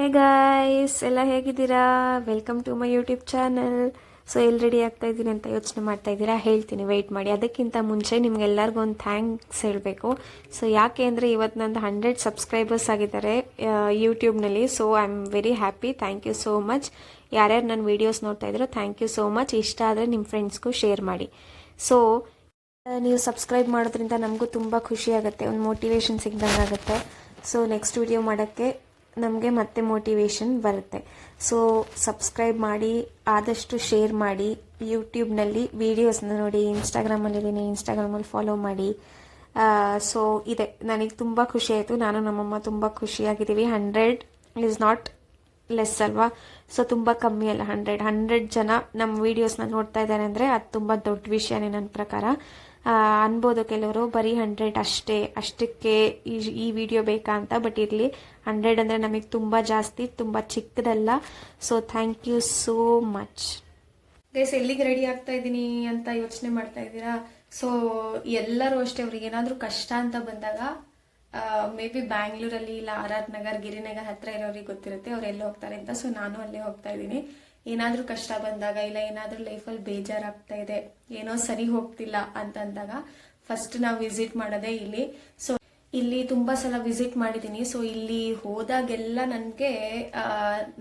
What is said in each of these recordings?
ಹೇ guys ಎಲ್ಲ ಹೇಗಿದ್ದೀರಾ? Welcome to my YouTube channel so ಎಲ್ಲಿ ರೆಡಿ ಆಗ್ತಾ ಇದ್ದೀನಿ ಅಂತ ಯೋಚನೆ ಮಾಡ್ತಾ ಇದ್ದೀರಾ? ಹೇಳ್ತೀನಿ ವೆಯ್ಟ್ ಮಾಡಿ. ಅದಕ್ಕಿಂತ ಮುಂಚೆ ನಿಮ್ಗೆಲ್ಲರಿಗೂ ಒಂದು ಥ್ಯಾಂಕ್ಸ್ ಹೇಳಬೇಕು. ಸೊ ಯಾಕೆ ಅಂದರೆ ಇವತ್ತು ನಂದು ಹಂಡ್ರೆಡ್ ಸಬ್ಸ್ಕ್ರೈಬರ್ಸ್ ಆಗಿದ್ದಾರೆ ಯೂಟ್ಯೂಬ್ನಲ್ಲಿ so I am very happy thank you so much ಯಾರ್ಯಾರು ನನ್ನ ವೀಡಿಯೋಸ್ ನೋಡ್ತಾ ಇದ್ದೀರೋ ಥ್ಯಾಂಕ್ ಯು ಸೋ ಮಚ್ ಇಷ್ಟ ಆದರೆ ನಿಮ್ಮ ಫ್ರೆಂಡ್ಸ್ಗೂ ಶೇರ್ ಮಾಡಿ. ಸೊ ನೀವು ಸಬ್ಸ್ಕ್ರೈಬ್ ಮಾಡೋದ್ರಿಂದ ನಮಗೂ ತುಂಬ ಖುಷಿ ಆಗುತ್ತೆ, ಒಂದು ಮೋಟಿವೇಶನ್ ಸಿಗ್ದಂಗೆ ಆಗುತ್ತೆ ಸೊ ನೆಕ್ಸ್ಟ್ ವಿಡಿಯೋ ಮಾಡೋಕ್ಕೆ ನಮಗೆ ಮತ್ತೆ ಮೋಟಿವೇಶನ್ ಬರುತ್ತೆ. ಸೊ ಸಬ್ಸ್ಕ್ರೈಬ್ ಮಾಡಿ, ಆದಷ್ಟು ಶೇರ್ ಮಾಡಿ ಯೂಟ್ಯೂಬ್ನಲ್ಲಿ ವೀಡಿಯೋಸ್ನ ನೋಡಿ ಇನ್ಸ್ಟಾಗ್ರಾಮಲ್ಲಿದ್ದೀನಿ ಇನ್ಸ್ಟಾಗ್ರಾಮಲ್ಲಿ ಫಾಲೋ ಮಾಡಿ. ಸೊ ಇದೆ. ನನಗೆ ತುಂಬ ಖುಷಿ ಆಯಿತು. ನಾನು ನಮ್ಮಮ್ಮ ತುಂಬ ಖುಷಿಯಾಗಿದ್ದೀವಿ. ಹಂಡ್ರೆಡ್ ಈಸ್ ನಾಟ್ ಲೆಸ್ ಅಲ್ವಾ? ಸೊ ತುಂಬ ಕಮ್ಮಿ ಅಲ್ಲ. ಹಂಡ್ರೆಡ್ ಹಂಡ್ರೆಡ್ ಜನ ನಮ್ಮ ವೀಡಿಯೋಸ್ನ ನೋಡ್ತಾ ಇದ್ದಾರೆ ಅಂದರೆ ಅದು ತುಂಬ ದೊಡ್ಡ ವಿಷಯನೇ ನನ್ನ ಪ್ರಕಾರ. ಅನ್ಬೋದು ಕೆಲವರು, ಬರೀ ಹಂಡ್ರೆಡ್ ಅಷ್ಟೇ. ಅಷ್ಟಕ್ಕೆ ಈ ವಿಡಿಯೋ ಬೇಕಾ ಅಂತ ಬಟ್ ಇರಲಿ ಹಂಡ್ರೆಡ್ ಅಂದರೆ ನಮಗೆ ತುಂಬ ಜಾಸ್ತಿ, ತುಂಬ ಚಿಕ್ಕದಲ್ಲ. So thank you so much guys ಎಲ್ಲಿಗೆ ರೆಡಿ ಆಗ್ತಾ ಇದ್ದೀನಿ ಅಂತ ಯೋಚನೆ ಮಾಡ್ತಾ ಇದ್ದೀರಾ? ಸೊ ಎಲ್ಲರೂ ಅಷ್ಟೇ, ಅವ್ರಿಗೆ ಏನಾದರೂ ಕಷ್ಟ ಅಂತ ಬಂದಾಗ ಮೇ ಬಿ ಬ್ಯಾಂಗ್ಳೂರಲ್ಲಿ ಇಲ್ಲ ಆರ್ ಆರ್ ನಗರ್ ಗಿರಿನಗರ್ ಹತ್ರ ಇರೋರಿಗೆ ಗೊತ್ತಿರುತ್ತೆ, ಅವ್ರು ಎಲ್ಲಿ ಹೋಗ್ತಾರೆ ಅಂತ. ಸೊ ನಾನು ಅಲ್ಲೇ ಹೋಗ್ತಾ ಇದ್ದೀನಿ. ಏನಾದರೂ ಕಷ್ಟ ಬಂದಾಗ ಇಲ್ಲ, ಏನಾದರೂ ಲೈಫಲ್ಲಿ ಬೇಜಾರಾಗ್ತಾ ಇದೆ, ಏನೋ ಸರಿ ಹೋಗ್ತಿಲ್ಲ ಅಂತ ಅಂದಾಗ ಫಸ್ಟ್ ನಾವು ವಿಸಿಟ್ ಮಾಡೋದೇ ಇಲ್ಲಿ. ಸೊ ಇಲ್ಲಿ ತುಂಬಾ ಸಲ ವಿಸಿಟ್ ಮಾಡಿದ್ದೀನಿ ಸೊ ಇಲ್ಲಿ ಹೋದಾಗೆಲ್ಲ ನನಗೆ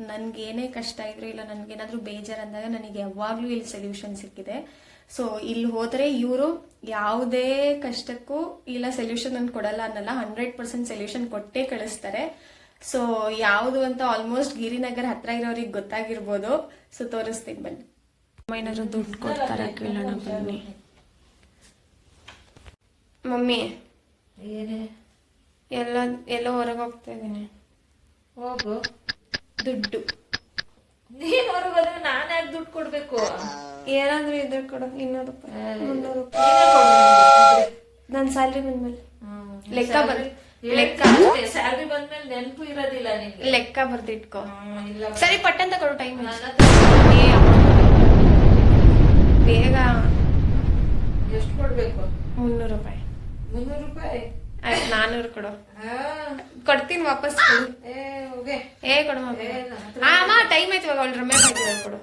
ನನ್ಗೆ ಏನೇ ಕಷ್ಟ ಇದ್ರು ಇಲ್ಲ, ನನ್ಗೇನಾದ್ರೂ ಬೇಜಾರು ಅಂದಾಗ ನನಗೆ ಯಾವಾಗ್ಲೂ ಇಲ್ಲಿ ಸೊಲ್ಯೂಷನ್ ಸಿಕ್ಕಿದೆ. ಸೊ ಇಲ್ಲಿ ಹೋದ್ರೆ ಇವರು ಯಾವುದೇ ಕಷ್ಟಕ್ಕೂ ಇಲ್ಲ ಸೊಲ್ಯೂಷನ್ ಅನ್ನು ಕೊಡಲ್ಲ ಅನ್ನಲ್ಲ ಹಂಡ್ರೆಡ್ ಪರ್ಸೆಂಟ್ ಸೊಲ್ಯೂಷನ್ ಕೊಟ್ಟೇ ಕಳಿಸ್ತಾರೆ. ಸೊ ಯಾವುದು ಅಂತ ಆಲ್ಮೋಸ್ಟ್ ಗಿರಿನಗರ್ ಹತ್ರ ಇರೋರಿಗೆ ಗೊತ್ತಾಗಿರ್ಬೋದು. ಸೊ ತೋರಿಸ್ತೀನಿ ಬನ್ನಿ. ಏನಾದ್ರು ದುಡ್ಡು ಕೊಡ್ತಾರೆ ಕೇಳೋಣ ಬನ್ನಿ. ಮಮ್ಮಿ. ಎಲ್ಲ ಎಲ್ಲ ಹೊರಗೆ ಹೋಗ್ತಾ ಇದ್ದೀನಿ. ಹೋಗು. ದುಡ್ಡು. ನೀನ್ ಹೊರಗೋದ್ರೆ ನಾನ್ ಯಾಕೆ ದುಡ್ಡು ಕೊಡ್ಬೇಕು? ಏನಾದ್ರೂ ಇದ್ರೆ ಕೊಡು. ಇನ್ನೂರು ರೂಪಾಯಿ. ಮುನ್ನೂರು ರೂಪಾಯಿ. ನನ್ನ ಸ್ಯಾಲ್ರಿ ಬಂದ್ಮೇಲೆ. ಲೆಕ್ಕ ಬರ್ ಹೇಳ್ತೀನಿ ಲೆಕ್ಕ ಸ್ಯಾಲ್ರಿ ಬಂದ್ಮೇಲೆ ನೆನಪು ಇರೋದಿಲ್ಲ ನಿಮ್ಗೆ. ಲೆಕ್ಕ ಬರ್ದಿಟ್ಕೋ. ಸರಿ ಪಟ್ಟಂತ ಕೊಡು ಟೈಮ್ ಬೇಗ ಎಷ್ಟು ಕೊಡ್ಬೇಕು? ಮುನ್ನೂರು ರೂಪಾಯಿ. ಮುನ್ನೂರು ರೂಪಾಯಿ? ಆಯ್ತು ನಾನೂರು ಕೊಡು. ಹಾ. ಕೊಡ್ತೀನಿ ವಾಪಸ್. ಏ ಏ ಕೊಡು ಅಮ್ಮ ಟೈಮ್ ಆಯ್ತು ಇವಾಗ ಅವ್ಳು ರಮ್ಯಾ ಕೊಡು.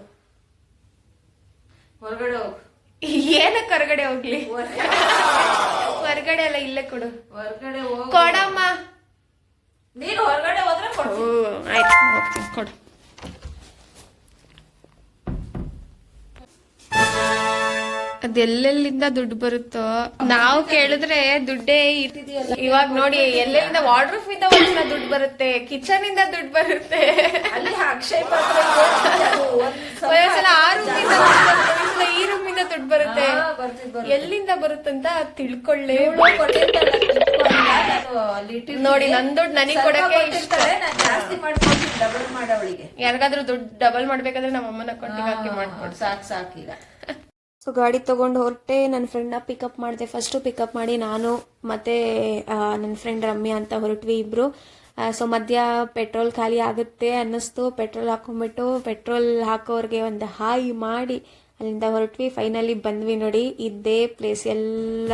ಹೊರಗಡೆ ಹೋಗು. ಏನಕ್ಕೆ ಹೊರಗಡೆ ಹೋಗ್ಲಿ? ಹೊರಗಡೆ ಎಲ್ಲ ಇಲ್ಲೇ ಕೊಡು. ಹೊರಗಡೆ ಕೊಡಮ್ಮ. ನೀನು ಹೊರಗಡೆ ಹೋದ್ರೆ ಕೊಡು. ಆಯ್ತು. ಹೋಗ್ತೀನಿ ಕೊಡು. ಅದೆಲ್ಲೆಲ್ಲಿಂದ ದುಡ್ಡು ಬರುತ್ತೋ? ನಾವು ಕೇಳಿದ್ರೆ ದುಡ್ಡೇ ಇರ್ತಿದೆಯಲ್ಲ. ಇವಾಗ ನೋಡಿ ಎಲ್ಲೆಲ್ಲಿಂದ ವಾರ್ಡ್ರೂಫ್ ಇಂದ ದುಡ್ಡು ಬರುತ್ತೆ? ಕಿಚನ್ ಇಂದ ದುಡ್ಡು ಬರುತ್ತೆ? ಅಲ್ಲಿ ಅಕ್ಷಯ ಪಾತ್ರ ಇದೆ, ಅದು ಒಂದ್ ಸ್ವಲ್ಪ ಒಂದೊಂದ್ಸಲ ಆ ರೂಮಿಂದ ಒಂದೊಂದ್ಸಲ ಈ ರೂಮಿಂದ ದುಡ್ಡು ಬರುತ್ತೆ ಹಾ, ಬರ್ತಿದ್ ಬರ್ತಿದ್. ಎಲ್ಲಿಂದ ಬರುತ್ತಂತ ತಿಳ್ಕೊಳ್ಳಿ ನೋಡಿ, ನನ್ ದುಡ್ಡು ನನಗ್ ಕೊಡಕ್ಕೆ ಜಾಸ್ತಿ ಡಬಲ್ ಮಾಡವಳಿಗೆ. ಯಾರಿಗಾದ್ರೂ ದುಡ್ಡು ಡಬಲ್ ಮಾಡ್ಬೇಕಾದ್ರೆ ನಮ್ಮ ಅಮ್ಮನ ಅಕೌಂಟಿಗೆ ಹಾಕಿ ಮಾಡ್ಕೊಂಡು. ಸಾಕ್ ಸಾಕೀಗ ಸೊ ಗಾಡಿ ತೊಗೊಂಡು ಹೊರಟೆ ನನ್ನ ಫ್ರೆಂಡ್ನ ಪಿಕಪ್ ಮಾಡಿದೆ. ಫಸ್ಟು ಪಿಕಪ್ ಮಾಡಿ ನಾನು ಮತ್ತೆ ನನ್ನ ಫ್ರೆಂಡ್ ರಮ್ಯಾ ಅಂತ ಹೊರಟ್ವಿ ಇಬ್ರು. ಸೊ ಮಧ್ಯ ಪೆಟ್ರೋಲ್ ಖಾಲಿ ಆಗುತ್ತೆ ಅನ್ನಿಸ್ತು. ಪೆಟ್ರೋಲ್ ಹಾಕೊಂಡ್ಬಿಟ್ಟು ಪೆಟ್ರೋಲ್ ಹಾಕೋರಿಗೆ ಒಂದು ಹಾಯಿ ಮಾಡಿ ಅಲ್ಲಿಂದ ಹೊರಟ್ವಿ. ಫೈನಲಿ ಬಂದ್ವಿ ನೋಡಿ. ಇದೇ ಪ್ಲೇಸ್ ಎಲ್ಲ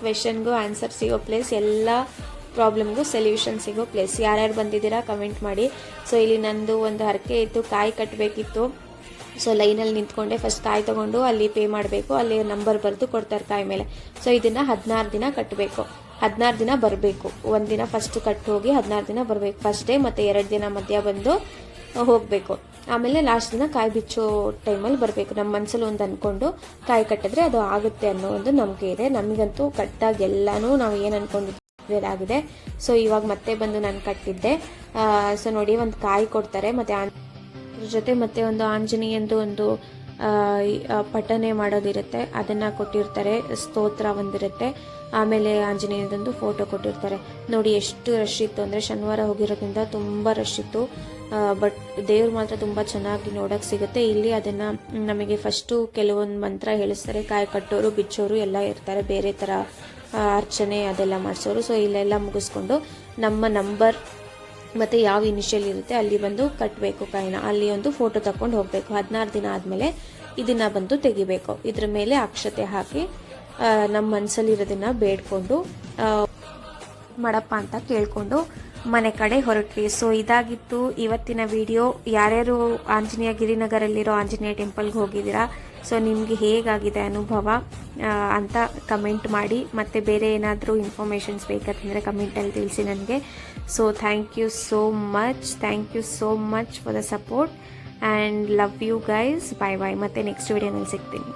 ಕ್ವೆಶನ್ಗೂ ಆನ್ಸರ್ ಸಿಗೋ ಪ್ಲೇಸ್ ಎಲ್ಲ ಪ್ರಾಬ್ಲಮ್ಗೂ ಸೊಲ್ಯೂಷನ್ ಸಿಗೋ ಪ್ಲೇಸ್ ಯಾರ್ಯಾರು ಬಂದಿದ್ದೀರಾ ಕಮೆಂಟ್ ಮಾಡಿ. ಸೊ ಇಲ್ಲಿ ನಂದು ಒಂದು ಹರಕೆ ಇತ್ತು. ಕಾಯಿ ಕಟ್ಟಬೇಕಿತ್ತು ಸೊ ಲೈನಲ್ಲಿ ನಿಂತ್ಕೊಂಡೆ. ಫಸ್ಟ್ ಕಾಯಿ ತೊಗೊಂಡು ಅಲ್ಲಿ ಪೇ ಮಾಡಬೇಕು. ಅಲ್ಲಿ ನಂಬರ್ ಬರೆದು ಕೊಡ್ತಾರೆ ಕಾಯಿ ಮೇಲೆ. ಸೊ ಇದನ್ನು ಹದಿನಾರು ದಿನ ಕಟ್ಟಬೇಕು ಹದಿನಾರು ದಿನ ಬರಬೇಕು. ಒಂದಿನ ಫಸ್ಟ್ ಕಟ್ಟು ಹೋಗಿ ಹದಿನಾರು ದಿನ ಬರಬೇಕು. ಫಸ್ಟ್ ಡೇ ಮತ್ತು ಎರಡು ದಿನ ಮಧ್ಯ ಬಂದು ಹೋಗಬೇಕು. ಆಮೇಲೆ ಲಾಸ್ಟ್ ದಿನ ಕಾಯಿ ಬಿಚ್ಚೋ ಟೈಮಲ್ಲಿ ಬರಬೇಕು. ನಮ್ಮ ಮನಸ್ಸಲ್ಲಿ ಒಂದು ಅಂದ್ಕೊಂಡು ಕಾಯಿ ಕಟ್ಟಿದ್ರೆ ಅದು ಆಗುತ್ತೆ ಅನ್ನೋ ಒಂದು ನಂಬಿಕೆ ಇದೆ. ನಮಗಂತೂ ಕಟ್ಟಾಗ ಎಲ್ಲನೂ ನಾವು ಏನು ಅನ್ಕೊಂಡಿದ್ವಿ ಆಗಿದೆ ಸೊ ಇವಾಗ ಮತ್ತೆ ಬಂದು ನಾನು ಕಟ್ಟಿದ್ದೆ. ಸೊ ನೋಡಿ, ಒಂದು ಕಾಯಿ ಕೊಡ್ತಾರೆ. ಮತ್ತು ಅದ್ರ ಜೊತೆ ಮತ್ತೆ ಒಂದು ಆಂಜನೇಯಂದು ಒಂದು ಪಠನೆ ಮಾಡೋದಿರುತ್ತೆ. ಅದನ್ನ ಕೊಟ್ಟಿರ್ತಾರೆ. ಸ್ತೋತ್ರ ಒಂದಿರುತ್ತೆ. ಆಮೇಲೆ ಆಂಜನೇಯದೊಂದು ಫೋಟೋ ಕೊಟ್ಟಿರ್ತಾರೆ. ನೋಡಿ, ಎಷ್ಟು ರಶ್ ಇತ್ತು ಅಂದರೆ ಶನಿವಾರ ಹೋಗಿರೋದ್ರಿಂದ ತುಂಬ ರಶ್ ಇತ್ತು. ಬಟ್ ದೇವ್ರು ಮಾತ್ರ ತುಂಬ ಚೆನ್ನಾಗಿ ನೋಡೋಕೆ ಸಿಗುತ್ತೆ. ಇಲ್ಲಿ ಅದನ್ನು ನಮಗೆ ಫಸ್ಟು ಕೆಲವೊಂದು ಮಂತ್ರ ಹೇಳಿಸ್ತಾರೆ. ಕಾಯಿ ಕಟ್ಟೋರು, ಬಿಚ್ಚೋರು ಎಲ್ಲ ಇರ್ತಾರೆ. ಬೇರೆ ಥರ ಅರ್ಚನೆ ಅದೆಲ್ಲ ಮಾಡಿಸೋರು. ಸೊ ಇಲ್ಲೆಲ್ಲ ಮುಗಿಸ್ಕೊಂಡು ನಮ್ಮ ನಂಬರ್ ಮತ್ತೆ ಯಾವ ಇನಿಷಿಯಲ್ ಇರುತ್ತೆ ಅಲ್ಲಿ ಬಂದು ಕಟ್ಟಬೇಕು ಕಾಯಿನ. ಅಲ್ಲಿ ಒಂದು ಫೋಟೋ ತಕೊಂಡು ಹೋಗಬೇಕು. ಹದಿನಾರು ದಿನ ಆದಮೇಲೆ ಇದನ್ನ ಬಂದು ತೆಗಿಬೇಕು. ಇದ್ರ ಮೇಲೆ ಅಕ್ಷತೆ ಹಾಕಿ ನಮ್ಮ ಮನಸ್ಸಲ್ಲಿರೋದನ್ನು ಬೇಡ್ಕೊಂಡು ಮಾಡಪ್ಪ ಅಂತ ಕೇಳಿಕೊಂಡು ಮನೆ ಕಡೆ ಹೊರಟ್ವಿ. ಸೊ ಇದಾಗಿತ್ತು. ಇವತ್ತಿನ ವಿಡಿಯೋ ಯಾರ್ಯಾರು ಆಂಜನೇಯ ಗಿರಿನಗರಲ್ಲಿರೋ ಆಂಜನೇಯ ಟೆಂಪಲ್ಗೆ ಹೋಗಿದ್ದೀರಾ? ಸೊ ನಿಮಗೆ ಹೇಗಾಗಿದೆ ಅನುಭವ ಅಂತ ಕಮೆಂಟ್ ಮಾಡಿ. ಮತ್ತು ಬೇರೆ ಏನಾದರೂ ಇನ್ಫಾರ್ಮೇಷನ್ಸ್ ಬೇಕಂತಂದರೆ ಕಮೆಂಟಲ್ಲಿ ತಿಳಿಸಿ ನನಗೆ. So thank you so much thank you so much for the support and love you guys bye bye ಮತ್ತು ನೆಕ್ಸ್ಟ್ ವಿಡಿಯೋನಲ್ಲಿ ಸಿಗ್ತೀನಿ.